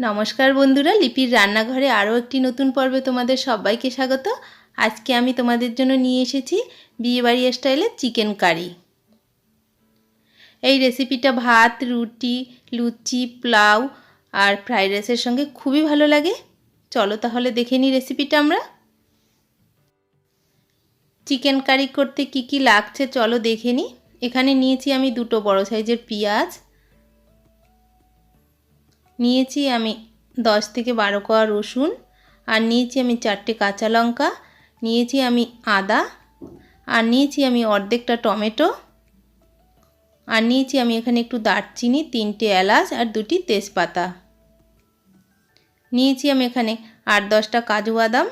নমস্কার বন্ধুরা, লিপির রান্নাঘরে আরও একটি নতুন পর্বে তোমাদের সবাইকে স্বাগত। আজকে আমি তোমাদের জন্য নিয়ে এসেছি বিয়েবাড়ি স্টাইলের চিকেন কারি। এই রেসিপিটা ভাত, রুটি, লুচি, পোলাও আর ফ্রাইড রাইসের সঙ্গে খুবই ভালো লাগে। চলো তাহলে দেখে নিই রেসিপিটা আমরা। চিকেন কারি করতে কি কি লাগছে চলো দেখে নিই। এখানে নিয়েছি আমি দুটো বড় সাইজের পেঁয়াজ নিয়েছি আমি দশ থেকে বারো কোয়া রসুন, আর নিয়েছি আমি চারটে কাঁচা লঙ্কা, নিয়েছি আমি আদা, আর নিয়েছি আমি অর্ধেকটা টমেটো, আর নিয়েছি আমি এখানে একটু দারচিনি, তিনটে এলাচ, আর দুটি তেজপাতা। নিয়েছি আমি এখানে আট দশটা কাজু বাদাম,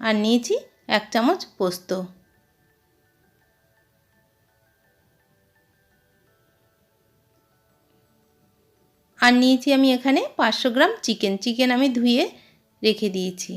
আর নিয়েছি এক চামচ পোস্ত। আর নিয়েছি আমি এখানে পাঁচশো গ্রাম চিকেন। চিকেন আমি ধুয়ে রেখে দিয়েছি।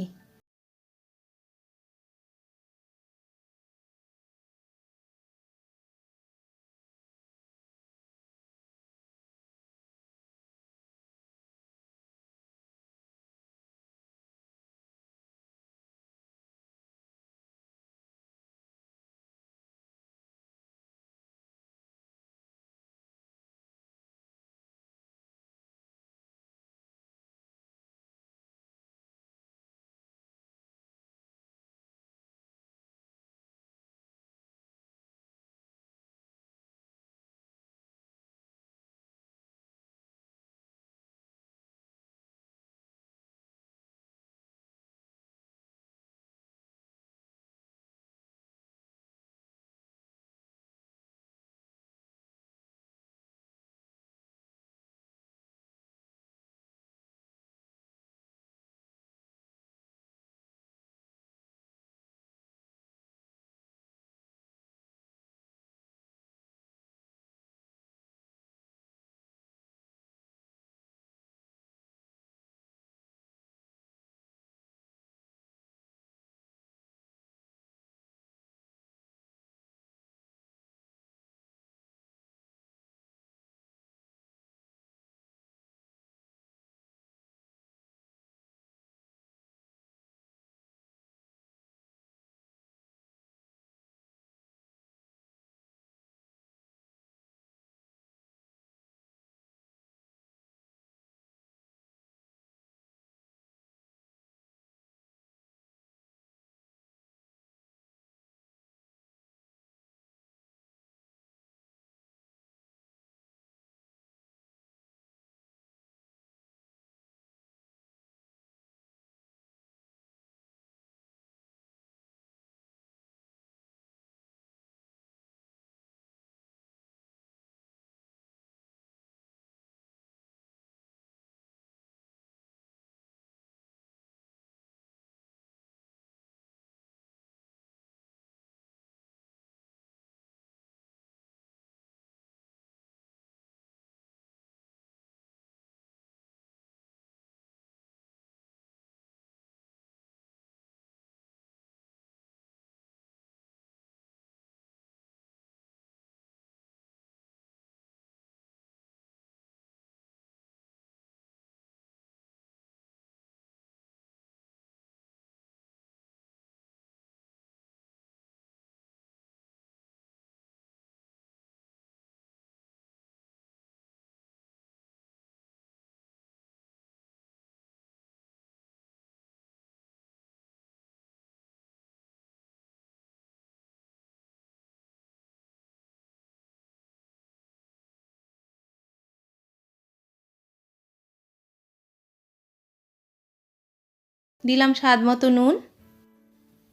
দিলাম স্বাদ মতো নুন।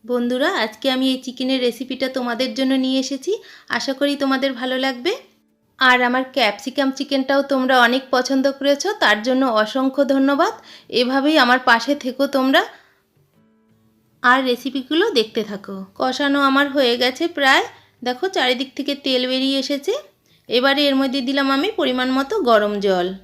বন্ধুরা, আজকে আমি এই চিকেনের রেসিপিটা তোমাদের জন্য নিয়ে এসেছি। আশা করি তোমাদের ভালো লাগবে। আর আমার ক্যাপসিকাম চিকেনটাও তোমরা অনেক পছন্দ করেছ, তার জন্য অসংখ্য ধন্যবাদ। এভাবেই আমার পাশে থেকো তোমরা। আর রেসিপিগুলো দেখতে থাকো। কষানো আমার হয়ে গেছে প্রায়। দেখো, চারিদিক থেকে তেল বেরিয়ে এসেছে। এবারে এর মধ্যে দিলাম আমি পরিমাণ মতো গরম জল।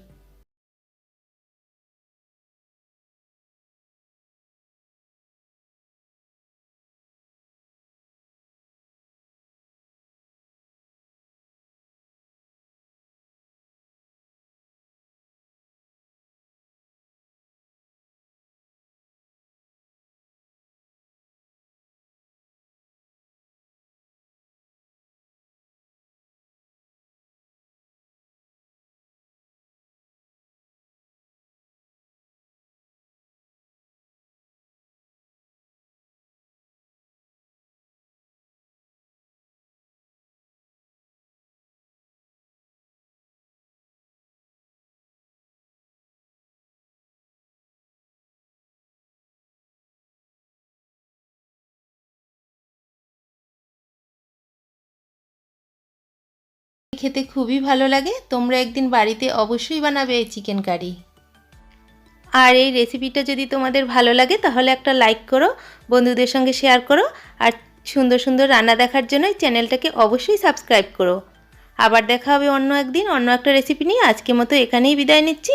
খেতে খুবই ভালো লাগে। তোমরা একদিন বাড়িতে অবশ্যই বানাবে এই চিকেন কারি আর এই রেসিপিটা যদি তোমাদের ভালো লাগে, তাহলে একটা লাইক করো, বন্ধুদের সঙ্গে শেয়ার করো, আর সুন্দর সুন্দর রান্না দেখার জন্য চ্যানেলটাকে অবশ্যই সাবস্ক্রাইব করো। আবার দেখা হবে অন্য একদিন অন্য একটা রেসিপি নিয়ে। আজকে মতো এখানেই বিদায় নিচ্ছি।